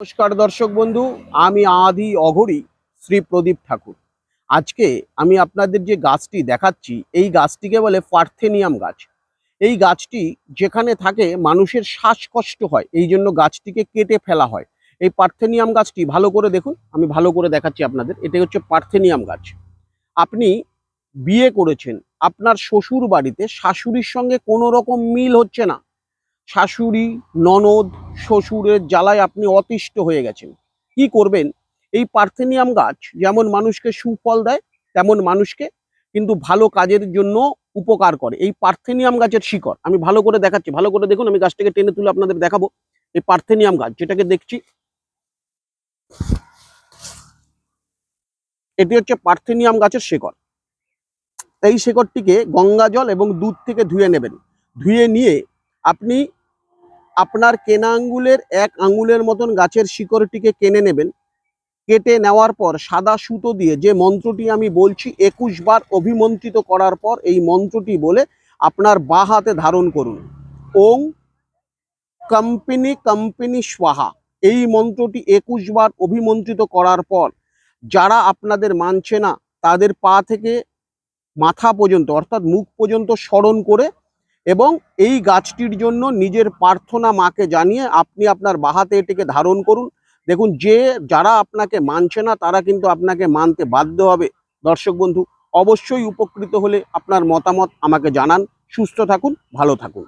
নমস্কার দর্শক বন্ধু, আমি আদি অঘরি, শ্রী প্রদীপ ঠাকুর। আজকে আমি আপনাদের যে গাছটি দেখাচ্ছি, এই গাছটিকে বলে পার্থেনিয়াম গাছ। এই গাছটি যেখানে থাকে, মানুষের শ্বাসকষ্ট হয়, এই জন্য গাছটিকে কেটে ফেলা হয়। এই পার্থেনিয়াম গাছটি ভালো করে দেখুন, আমি ভালো করে দেখাচ্ছি আপনাদের এটা হচ্ছে পার্থেনিয়াম গাছ। আপনি বিয়ে করেছেন, আপনার শ্বশুর বাড়িতে শাশুড়ির সঙ্গে কোনো রকম মিল হচ্ছে না। শাশুড়ি, ননদ, শ্বশুরের জ্বালায় আপনি অতিষ্ঠ হয়ে গেছেন। কি করবেন? এই পার্থেনিয়াম গাছ যেমন মানুষকে সুফল দেয়, তেমন মানুষকে কিন্তু ভালো কাজের জন্য উপকার করে। এই পার্থেনিয়াম গাছের শিকড়, আমি ভালো করে দেখাচ্ছি, ভালো করে দেখুন, আমি গাছটাকে টেনে তুলে আপনাদের দেখাবো। এই পার্থেনিয়াম গাছ, যেটাকে দেখছি, এটি হচ্ছে পার্থেনিয়াম গাছের শিকড়। এই শিকড়টিকে গঙ্গা জল এবং দুধ থেকে ধুয়ে নেবেন। ধুয়ে নিয়ে আপনি আপনার কেনা আঙ্গুলের এক আঙ্গুলের মতন গাছের শিকড়টিকে কেনে নেবেন। কেটে নেওয়ার পর সাদা সুতো দিয়ে যে মন্ত্রটি আমি বলছি একুশ বার অভিমন্ত্রিত করার পর এই মন্ত্রটি বলে আপনার বা হাতে ধারণ করুন। ওং কম্পিনি কম্পিনি স্বাহা। এই মন্ত্রটি একুশ বার অভিমন্ত্রিত করার পর যারা আপনাদের মানছে না, তাদের পা থেকে মাথা পর্যন্ত অর্থাৎ মুখ পর্যন্ত স্মরণ করে এবং এই গাছটির জন্য নিজের প্রার্থনা মাকে জানিয়ে আপনি আপনার বাহাতে এটিকে ধারণ করুন। দেখুন, যে যারা আপনাকে মানছে না, তারা কিন্তু আপনাকে মানতে বাধ্য হবে। দর্শক বন্ধু, অবশ্যই উপকৃত হলে আপনার মতামত আমাকে জানান। সুস্থ থাকুন, ভালো থাকুন।